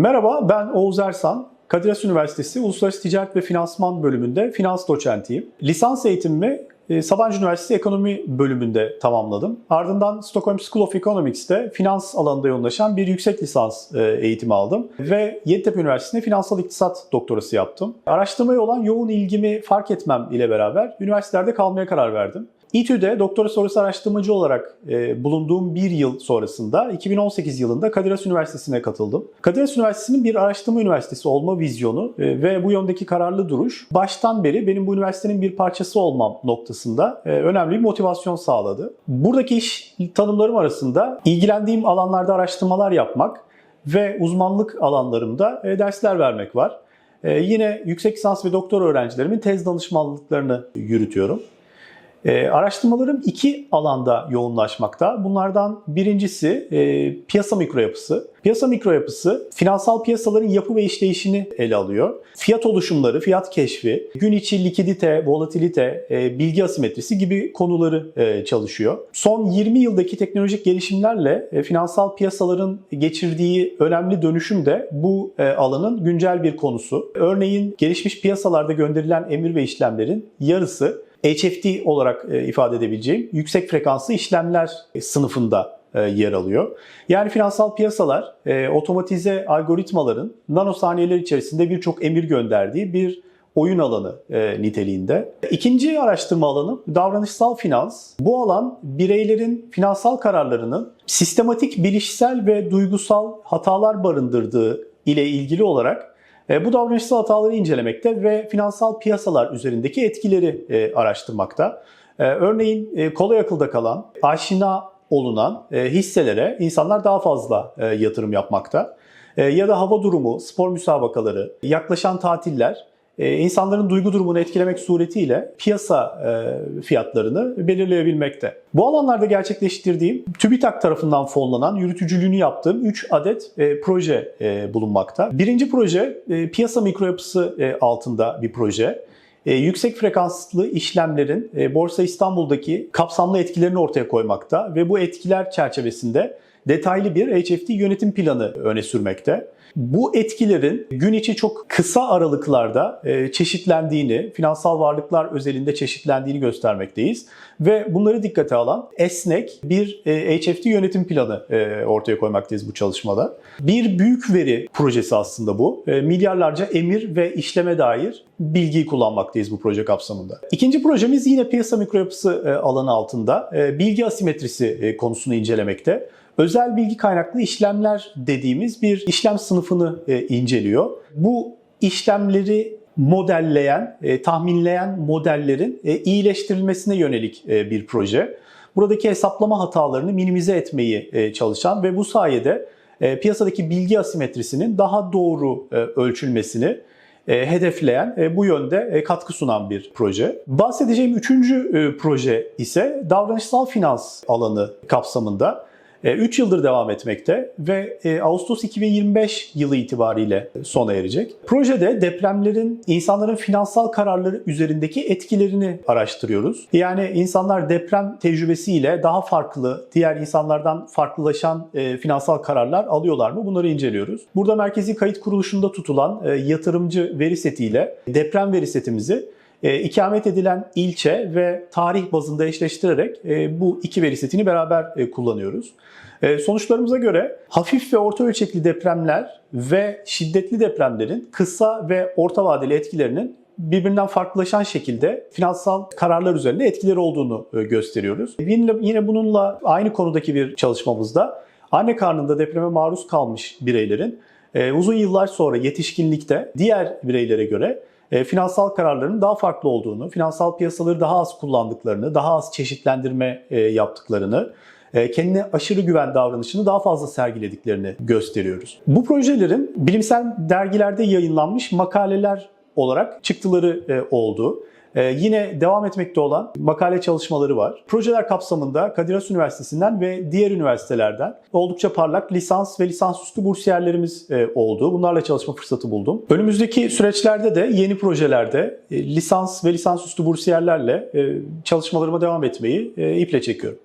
Merhaba, ben Oğuz Ersan. Kadir Has Üniversitesi Uluslararası Ticaret ve Finansman bölümünde finans doçentiyim. Lisans eğitimimi e, Sabancı Üniversitesi Ekonomi bölümünde tamamladım. Ardından Stockholm School of Economics'te finans alanında yoğunlaşan bir yüksek lisans e, eğitimi aldım. Ve Yeditepe Üniversitesi'nde finansal iktisat doktorası yaptım. Araştırmaya olan yoğun ilgimi fark etmem ile beraber üniversitelerde kalmaya karar verdim. İTÜ'de doktora sonrası araştırmacı olarak e, bulunduğum bir yıl sonrasında 2018 yılında Kadir Has Üniversitesi'ne katıldım. Kadir Has Üniversitesi'nin bir araştırma üniversitesi olma vizyonu e, ve bu yöndeki kararlı duruş baştan beri benim bu üniversitenin bir parçası olmam noktasında e, önemli bir motivasyon sağladı. Buradaki iş tanımlarım arasında ilgilendiğim alanlarda araştırmalar yapmak ve uzmanlık alanlarımda e, dersler vermek var. E, yine yüksek lisans ve doktor öğrencilerimin tez danışmanlıklarını yürütüyorum. E, araştırmalarım iki alanda yoğunlaşmakta. Bunlardan birincisi e, piyasa mikroyapısı. Piyasa mikroyapısı finansal piyasaların yapı ve işleyişini ele alıyor. Fiyat oluşumları, fiyat keşfi, gün içi likidite, volatilite, e, bilgi asimetrisi gibi konuları e, çalışıyor. Son 20 yıldaki teknolojik gelişimlerle e, finansal piyasaların geçirdiği önemli dönüşüm de bu e, alanın güncel bir konusu. Örneğin gelişmiş piyasalarda gönderilen emir ve işlemlerin yarısı HFT olarak e, ifade edebileceğim yüksek frekanslı işlemler sınıfında e, yer alıyor. Yani finansal piyasalar e, otomatize algoritmaların nanosaniyeler içerisinde birçok emir gönderdiği bir oyun alanı e, niteliğinde. İkinci araştırma alanım davranışsal finans. Bu alan bireylerin finansal kararlarının sistematik bilişsel ve duygusal hatalar barındırdığı ile ilgili olarak e, bu davranışsal hataları incelemekte ve finansal piyasalar üzerindeki etkileri e, araştırmakta. E, örneğin kolay akılda kalan, aşina olunan hisselere insanlar daha fazla yatırım yapmakta. Ya da hava durumu, spor müsabakaları, yaklaşan tatiller e, insanların duygu durumunu etkilemek suretiyle piyasa e, fiyatlarını belirleyebilmekte. Bu alanlarda gerçekleştirdiğim TÜBİTAK tarafından fonlanan yürütücülüğünü yaptığım 3 adet e, proje bulunmakta. Birinci proje piyasa mikroyapısı altında bir proje. yüksek frekanslı işlemlerin Borsa İstanbul'daki kapsamlı etkilerini ortaya koymakta ve bu etkiler çerçevesinde detaylı bir HFT yönetim planı öne sürmekte. Bu etkilerin gün içi çok kısa aralıklarda e, çeşitlendiğini, finansal varlıklar özelinde çeşitlendiğini göstermekteyiz. Ve bunları dikkate alan esnek bir e, HFT yönetim planı e, ortaya koymaktayız bu çalışmada. Bir büyük veri projesi aslında bu. Milyarlarca emir ve işleme dair bilgiyi kullanmaktayız bu proje kapsamında. İkinci projemiz yine piyasa mikroyapısı alanı altında bilgi asimetrisi konusunu incelemekte özel bilgi kaynaklı işlemler dediğimiz bir işlem sınıfını e, inceliyor. Bu işlemleri modelleyen, e, tahminleyen modellerin e, iyileştirilmesine yönelik bir proje. Buradaki hesaplama hatalarını minimize etmeyi çalışan ve bu sayede piyasadaki bilgi asimetrisinin daha doğru ölçülmesini hedefleyen, bu yönde katkı sunan bir proje. Bahsedeceğim üçüncü proje ise davranışsal finans alanı kapsamında 3 e, yıldır devam etmekte ve e, Ağustos 2025 yılı itibariyle sona erecek. Projede depremlerin insanların finansal kararları üzerindeki etkilerini araştırıyoruz. Yani insanlar deprem tecrübesiyle daha farklı, diğer insanlardan farklılaşan e, finansal kararlar alıyorlar mı? Bunları inceliyoruz. Burada merkezi kayıt kuruluşunda tutulan yatırımcı veri setiyle deprem veri setimizi e, ikamet edilen ilçe ve tarih bazında eşleştirerek e, bu iki veri setini beraber e, kullanıyoruz. E, sonuçlarımıza göre hafif ve orta ölçekli depremler ve şiddetli depremlerin kısa ve orta vadeli etkilerinin birbirinden farklılaşan şekilde finansal kararlar üzerinde etkileri olduğunu e, gösteriyoruz. Yine, bununla aynı konudaki bir çalışmamızda anne karnında depreme maruz kalmış bireylerin e, uzun yıllar sonra yetişkinlikte diğer bireylere göre e, finansal kararların daha farklı olduğunu, finansal piyasaları daha az kullandıklarını, daha az çeşitlendirme e, yaptıklarını, e, kendine aşırı güven davranışını daha fazla sergilediklerini gösteriyoruz. Bu projelerin bilimsel dergilerde yayınlanmış makaleler olarak çıktıları oldu. Ee, yine devam etmekte olan makale çalışmaları var. Projeler kapsamında Kadir Has Üniversitesi'nden ve diğer üniversitelerden oldukça parlak lisans ve lisansüstü bursiyerlerimiz e, oldu. Bunlarla çalışma fırsatı buldum. Önümüzdeki süreçlerde de yeni projelerde e, lisans ve lisansüstü bursiyerlerle e, çalışmalarıma devam etmeyi e, iple çekiyorum.